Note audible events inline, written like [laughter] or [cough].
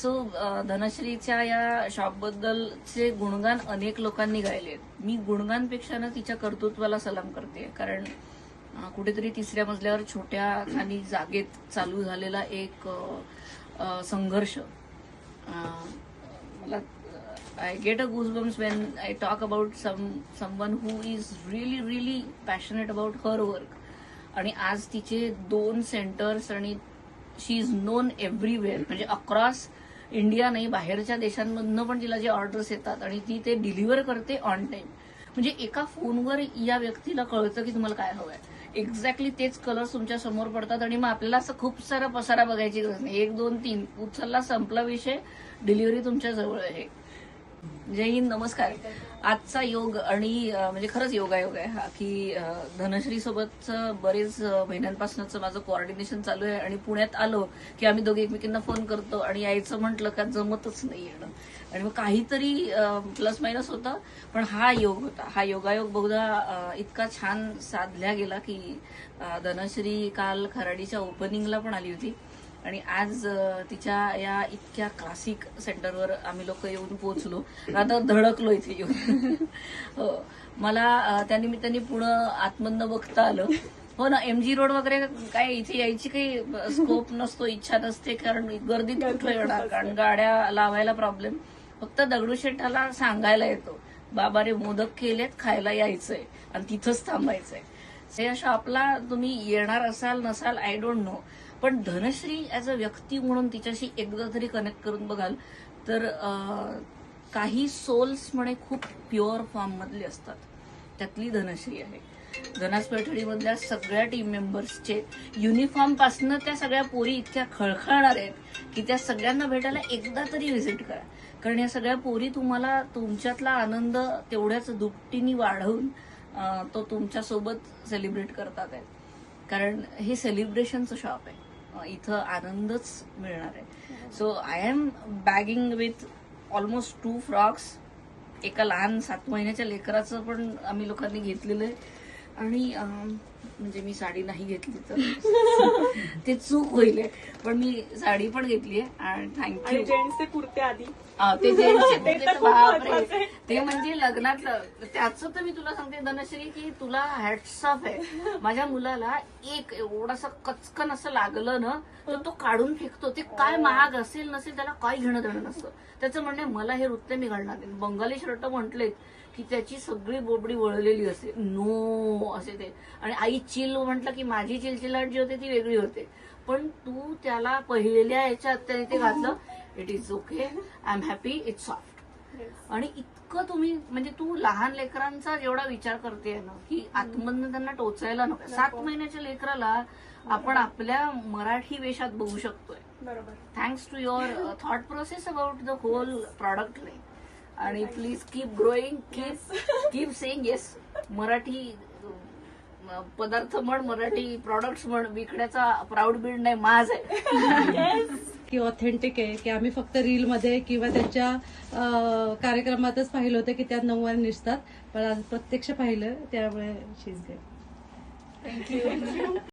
So धनश्रीच्या या शॉपबद्दलचे गुणगान अनेक लोकांनी गायले आहेत मी गुणगानपेक्षा ना तिच्या कर्तृत्वाला सलाम करते. कारण कुठेतरी तिसऱ्या मजल्यावर छोट्या खाली जागेत चालू झालेला एक संघर्ष. मला I get a goosebumps when I talk about some someone who is really really passionate about her work आणि आज तिचे दोन सेंटर्स आणि शी इज नोन एव्हरीवेअर म्हणजे अक्रॉस इंडिया नाही बाहेरच्या देशांमधनं पण तिला जे ऑर्डर्स येतात आणि ती ते डिलिव्हर करते ऑन टाइम म्हणजे एका फोनवर या व्यक्तीला कळतं की तुम्हाला काय हवंय. एक्झॅक्टली तेच कलर्स तुमच्यासमोर पडतात आणि मग आपल्याला असं खूप सारा पसारा बघायची गरज नाही. एक दोन तीन. उचलला संपला विषय डिलिव्हरी तुमच्या जवळ आहे. जय हिंद नमस्कार. आजचा योग आणि म्हणजे खरंच योगायोग आहे हा की धनश्री सोबतचं बरेच महिन्यांपासूनच माझं कोऑर्डिनेशन चालू आहे आणि पुण्यात आलो की आम्ही दोघे एकमेकींना फोन करतो आणि यायचं म्हटलं का जमतच नाही येणं. आणि मग काहीतरी प्लस मायनस होतं पण हा योग होता. हा योगायोग बहुधा इतका छान साधल्या गेला की धनश्री काल खराडीच्या ओपनिंगला पण आली होती. आणि आज तिच्या या इतक्या क्लासिक सेंटरवर आम्ही लोक येऊन पोहोचलो. आता धडकलो इथे येऊन. हो. मला त्यानिमित्ताने पुढं आतमधनं बघता आलं. हो ना एमजी रोड वगैरे काय इथे यायची काही स्कोप नसतो इच्छा नसते कारण गर्दीत कुठं येणार? कारण गाड्या लावायला प्रॉब्लेम फक्त दगडूशेठाला सांगायला येतो बाबा रे मोदक केलेत खायला यायचंय आणि तिथंच थांबायचंय. हे अशा आपला तुम्ही येणार असाल नसाल आय डोंट नो पण धनश्री ऍज अ व्यक्ती म्हणून तिच्याशी एकदा तरी कनेक्ट करून बघाल तर काही सोल्स म्हणे खूप प्युअर फॉर्ममधली असतात. त्यातली धनश्री आहे. धनास पैठणीमधल्या सगळ्या टीम मेंबर्सचे युनिफॉर्म पासनं त्या सगळ्या पोरी इतक्या खळखळणार आहेत की त्या सगळ्यांना भेटायला एकदा तरी व्हिजिट करा. कारण या सगळ्या पोरी तुम्हाला तुमच्यातला आनंद तेवढ्याच दुपटीने वाढवून तो तुमच्यासोबत सेलिब्रेट करतात आहेत. कारण हे सेलिब्रेशनचं शॉप आहे. इथं आनंदच मिळणार आहे. So I am bagging with almost two frocks एका लहान सात महिन्याच्या लेकराचं पण आम्ही लोकांनी घेतलेलं आहे. आणि म्हणजे मी साडी नाही घेतली तर. [laughs] ते चूक होईल. पण मी साडी पण घेतली आहे आणि थँक्यू जेंट्सचे कुर्ते आधी. ते जेंट्सचे [laughs] ते म्हणजे लग्नातलं त्याचं तर मी तुला सांगते धनश्री की तुला हॅट्स ऑफ आहे. माझ्या मुलाला एक एवढासा कचकन असं लागलं ना तर तो काढून फेकतो. ते काय महाग असेल नसेल त्याला काय घेणं देणं नसतं. त्याचं म्हणणे मला हे नृत्य मी घालणार बंगाली शर्ट म्हटलेत की त्याची सगळी बोबडी वळलेली असते. नो असे ते. आणि आई चिल म्हटलं की माझी चिलचिलाट जी होते ती वेगळी होते. पण तू त्याला पहिल्या याच्यात त्याने ते घातलं it is okay I am happy it's soft आणि इतकं तुम्ही म्हणजे तू लहान लेकरांचा जेवढा विचार करते ना की आतमधनं त्यांना टोचायला नको. सात महिन्याच्या लेकराला आपण आपल्या मराठी वेशात बघू शकतोय. बरोबर. Thanks to your thought process about the whole product line आणि please keep growing keep keep saying yes Marathi पदार्थ म्हण मराठी प्रॉडक्ट्स म्हण विकण्याचा प्राऊड बिल्ड नाही माझ आहे. [laughs] की ऑथेंटिक आहे की आम्ही फक्त रीलमध्ये किंवा त्यांच्या कार्यक्रमातच पाहिलं होतं की त्या नऊवार निसतात. पण आज प्रत्यक्ष पाहिलं त्यामुळे शीज